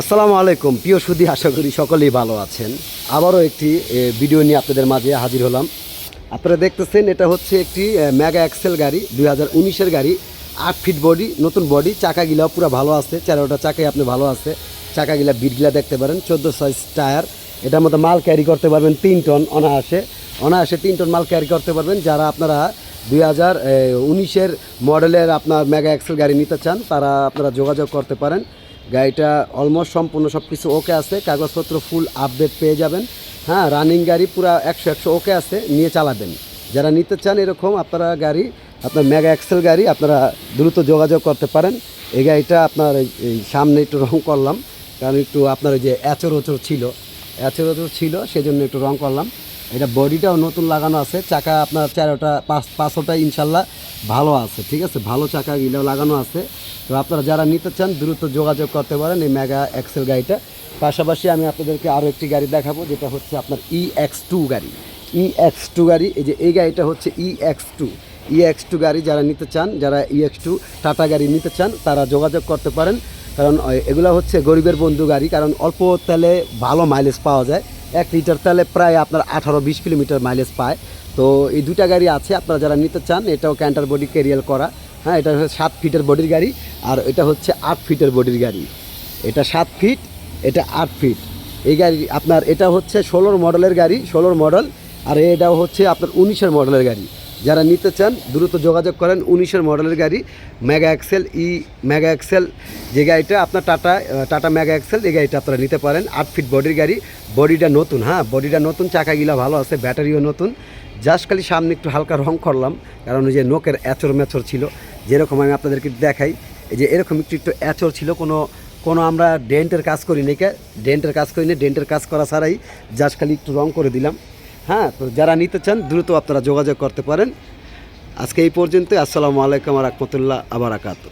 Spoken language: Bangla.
আসসালামু আলাইকুম। প্রিয় সুদী আশা করি সকলেই ভালো আছেন। আবারও একটি ভিডিও নিয়ে আপনাদের মাঝে হাজির হলাম। আপনারা দেখতেছেন, এটা হচ্ছে একটি মেগা এক্সেল গাড়ি, দুই হাজার উনিশের গাড়ি। আট ফিট বডি, নতুন বডি, চাকাগুলাও পুরো ভালো আছে। চারোটা চাকাই আপনি ভালো আছে। চাকাগুলা, বিটগুলা দেখতে পারেন, চোদ্দ সাইজ টায়ার এটার মধ্যে মাল ক্যারি করতে পারবেন তিন টন অনায়াসে। অনায়াসে তিন টন মাল ক্যারি করতে পারবেন। যারা আপনারা দুই হাজার উনিশের মডেলের আপনার মেগা এক্সেল গাড়ি নিতে চান, তারা আপনারা যোগাযোগ করতে পারেন। গাড়িটা অলমোস্ট সম্পূর্ণ সব কিছু ওকে আছে। কাগজপত্র ফুল আপডেট পেয়ে যাবেন। হ্যাঁ রানিং গাড়ি পুরো একশো একশো ওকে আছে, নিয়ে চালাবেন। যারা নিতে চান এরকম আপনারা গাড়ি, আপনার মেগা এক্সেল গাড়ি আপনারা দ্রুত যোগাযোগ করতে পারেন। এই গাড়িটা আপনার এই- সামনে একটু রং করলাম। কারণ একটু আপনার যে এচর ওচর ছিল এচর ওচর ছিল, সেজন্য একটু রং করলাম। এটা বডিটাও নতুন লাগানো আছে। চাকা আপনার চারোটা, পাঁচ পাঁচশোটা ইনশাল্লাহ ভালো আছে, ঠিক আছে? ভালো চাকা গিলাও লাগানো আছে। তো আপনারা যারা নিতে চান, দ্রুত যোগাযোগ করতে পারেন এই মেগা এক্সেল গাড়িটা। পাশাপাশি আমি আপনাদেরকে আরও একটি গাড়ি দেখাবো, যেটা হচ্ছে আপনার ই এক্স টু গাড়ি। ই এক্স টু গাড়ি, এই যে এই গাড়িটা হচ্ছে E X two E X two গাড়ি যারা নিতে চান, যারা ই এক্স টু টাটা গাড়ি নিতে চান, তারা যোগাযোগ করতে পারেন। কারণ, এগুলো হচ্ছে গরিবের বন্ধু গাড়ি, কারণ অল্প তেলে ভালো মাইলেজ পাওয়া যায়। এক লিটার তেলে প্রায় আপনার আঠারো বিশ কিলোমিটার মাইলেজ পায়। তো এই দুটা গাড়ি আছে, আপনারা যারা নিতে চান, এটাও ক্যান্টার বডি ক্যারিয়াল করা। হ্যাঁ এটা হচ্ছে সাত ফিটের বডির গাড়ি, আর এটা হচ্ছে আট ফিটের বডির গাড়ি। এটা সাত ফিট এটা আট ফিট এই গাড়ি আপনার, এটা হচ্ছে ষোলোর মডেলের গাড়ি, ষোলোর মডেল আর এটাও হচ্ছে আপনার উনিশের মডেলের গাড়ি। যারা নিতে চান, দ্রুত যোগাযোগ করেন উনিশের মডেলের গাড়ি mega excel E mega excel যে গাড়িটা আপনার টাটা টাটা মেগা এক্সেল এই গাড়িটা আপনারা নিতে পারেন। আট ফিট বডির গাড়ি, বডিটা নতুন হ্যাঁ বডিটা নতুন, চাকাগুলো ভালো আছে, ব্যাটারিও নতুন। জাস্ট খালি সামনে একটু হালকা রং করলাম, কারণ ওই যে নোকের এচর মেচর ছিল, যেরকম আমি আপনাদেরকে দেখাই, এই যে এরকম একটু একটু এচর ছিল, কোনো কোনো আমরা ডেন্টের কাজ করি নি কে? ডেন্টের কাজ করি নি ডেন্টের কাজ করা ছাড়াই জাস্ট খালি একটু রং করে দিলাম। হ্যাঁ তো যারা নিতে চান, দ্রুত আপনারা যোগাযোগ করতে পারেন। আজকে এই পর্যন্ত আসসালামু আলাইকুম রহমতুল্লাহ আবার আকাত